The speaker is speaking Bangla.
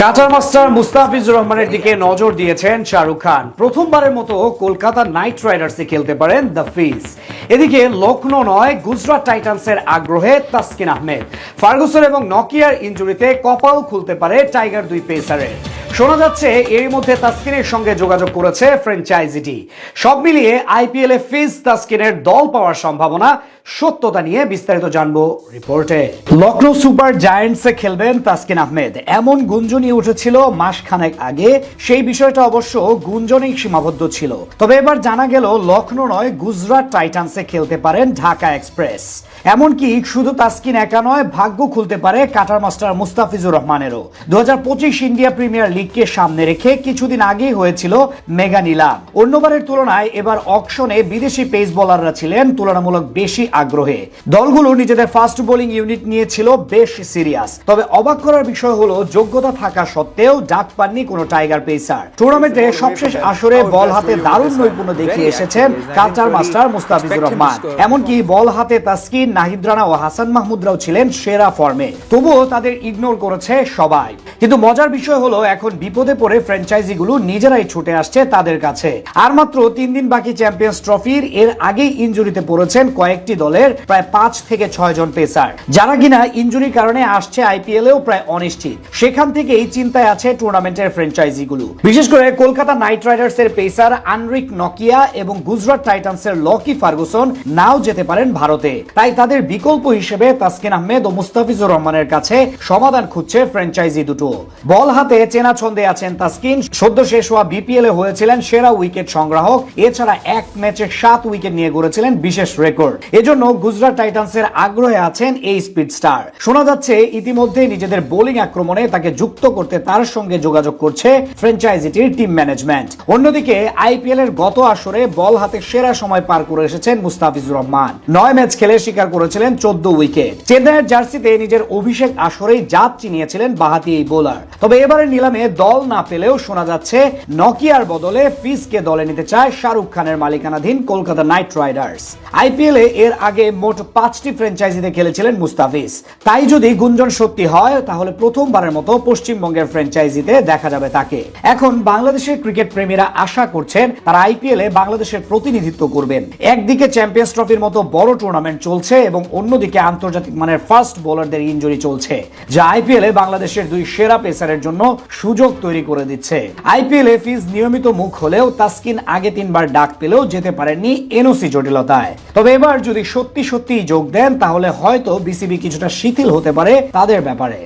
কাটার মাস্টার মুস্তাফিজুর রহমানের দিকে নজর দিয়েছেন শাহরুখ খান। প্রথমবারের মতো কলকাতা নাইট রাইডার্সে খেলতে পারেন দ্য ফিজ। এদিকে লখনৌ নয়, গুজরাট টাইটান্সের আগ্রহে তাসকিন আহমেদ। ফার্গুসন এবং নকিয়ার ইঞ্জুরিতে কপাল খুলতে পারে টাইগার দুই পেসারের। শোনা যাচ্ছে এর মধ্যে তাসকিনের সঙ্গে যোগাযোগ করেছে ফ্র্যাঞ্চাইজিটি সব মিলিয়ে আইপিএল এ ফিজ তাসকিনের দল পাওয়ার সম্ভাবনা সত্যতা নিয়ে বিস্তারিত জানব রিপোর্টে। লখনৌ সুপার জায়ান্টসে খেলবেন তাসকিন আহমেদ। এমন গুঞ্জনই উঠেছিল মাসখানেক আগে, সেই বিষয়টা অবশ্য গুঞ্জনেই সীমাবদ্ধ ছিল। তবে এবার জানা গেল লখনৌ নয়, গুজরাট টাইটান্সে খেলতে পারেন ঢাকা এক্সপ্রেস। এমনকি শুধু তাসকিন একা নয়, ভাগ্য খুলতে পারে কাটার মাস্টার মুস্তাফিজুর রহমানেরও। দু হাজার পঁচিশ ইন্ডিয়া প্রিমিয়ার লিগকে সামনে রেখে কিছুদিন আগেই হয়েছিল মেগা নিলাম অন্যবারের তুলনায় এবার অকশনে বিদেশি পেস বোলাররা ছিলেন তুলনামূলক বেশি আগ্রহে। দলগুলো নিজেদের ফাস্ট বোলিং ইউনিট নিয়ে ছিল বেশ সিরিয়াস। তবে অবাক করার বিষয় হলো, যোগ্যতা থাকা সত্ত্বেও ডাক পাননি কোনো টাইগার পেসার। টুর্নামেন্টে সবশেষ আসরে বল হাতে দারুণ নৈপুণ্য দেখিয়ে এসেছেন কাটার মাস্টার মুস্তাফিজুর রহমান। এমনকি বল হাতে তাসকিন, নাহিদ রানা ও হাসান মাহমুদরাও ছিলেন সেরা ফর্মে। তবুও তাদের ইগনোর করেছে সবাই। কিন্তু মজার বিষয় হলো, এখন বিপদে পড়ে ফ্র্যাঞ্চাইজিগুলো নিজেরাই ছুটে আসছে তাদের কাছে। আর মাত্র তিন দিন বাকি চ্যাম্পিয়ন্স ট্রফির এর আগেই ইঞ্জুরিতে পড়েছেন কয়েকটি দলের প্রায় পাঁচ থেকে ছয় জন পেসার। যারা কিনা ইঞ্জুরির কারণে আসছে আইপিএলেও প্রায় অনিশ্চিত। সেখান থেকেই চিন্তায় আছে টুর্নামেন্টের ফ্র্যাঞ্চাইজিগুলো বিশেষ করে কলকাতা নাইট রাইডার্স এর পেসার আনরিক নকিয়া এবং গুজরাট টাইটান্স এর লকি ফার্গুসন নাও যেতে পারেন ভারতে। তাই তাদের বিকল্প হিসেবে তাসকিন আহমেদ ও মুস্তাফিজুর রহমানের কাছে সমাধান খুঁজছে ফ্র্যাঞ্চাইজি দুটো। বল হাতে চেনা ছন্দে আছেন তাসকিন। সদ্য শেষ হওয়া বিপিএল এ হয়েছিলেন সেরা উইকেট সংগ্রাহক। এছাড়া এক ম্যাচে সাত উইকেট নিয়ে গড়েছিলেন বিশেষ রেকর্ড। এজন্য গুজরাট টাইটান্সের আগ্রহে আছেন এই স্পিড স্টার। শোনা যাচ্ছে ইতিমধ্যে নিজেদের বোলিং আক্রমণে তাকে যুক্ত করতে তার সঙ্গে যোগাযোগ করছে ফ্র্যাঞ্চাইজিটির টিম ম্যানেজমেন্ট। অন্যদিকে, আইপিএল এর গত আসরে বল হাতে সেরা সময় পার করে এসেছেন মুস্তাফিজুর রহমান। নয় ম্যাচ খেলে শিকার করেছিলেন চোদ্দ উইকেট। চেন্নাইয়ের জার্সিতে নিজের অভিষেক আসরেই জাত চিনিয়েছিলেন বাহাতি এই বোলার। তবে এবারের নিলামে দল না পেলেও শোনা যাচ্ছে, নকিয়ার বদলে ফিসকে দলে নিতে চায় শাহরুখ খানের মালিকানাধীন কলকাতা নাইট রাইডার্স। আইপিএল এর আগে মোট পাঁচটি ফ্র্যাঞ্চাইজিতে খেলেছিলেন মুস্তাফিজ। তাই যদি গুঞ্জন সত্যি হয়, তাহলে প্রথমবারের মতো পশ্চিমবঙ্গের ফ্র্যাঞ্চাইজিতে দেখা যাবে তাকে। এখন বাংলাদেশের ক্রিকেট প্রেমীরা আশা করছেন তারা আইপিএল এ বাংলাদেশের প্রতিনিধিত্ব করবেন। একদিকে চ্যাম্পিয়ন্স ট্রফির মতো বড় টুর্নামেন্ট চলছে এবং অন্যদিকে আন্তর্জাতিক মানের ফার্স্ট বোলারদের ইঞ্জুরি চলছে, যা আইপিএল এ বাংলাদেশের দুই সেরা পেসারের জন্য সুযোগ তৈরি করে দিচ্ছে। আইপিএল এ ফিজ নিয়মিত মুখ হলেও তাস্কিন আগে তিনবার ডাক পেলেও যেতে পারেননি এনওসি জটিলতায়। তবে এবার যদি সত্যি সত্যি যোগ দেন, তাহলে হয়তো বিসিবি কিছুটা শিথিল হতে পারে তাদের ব্যাপারে।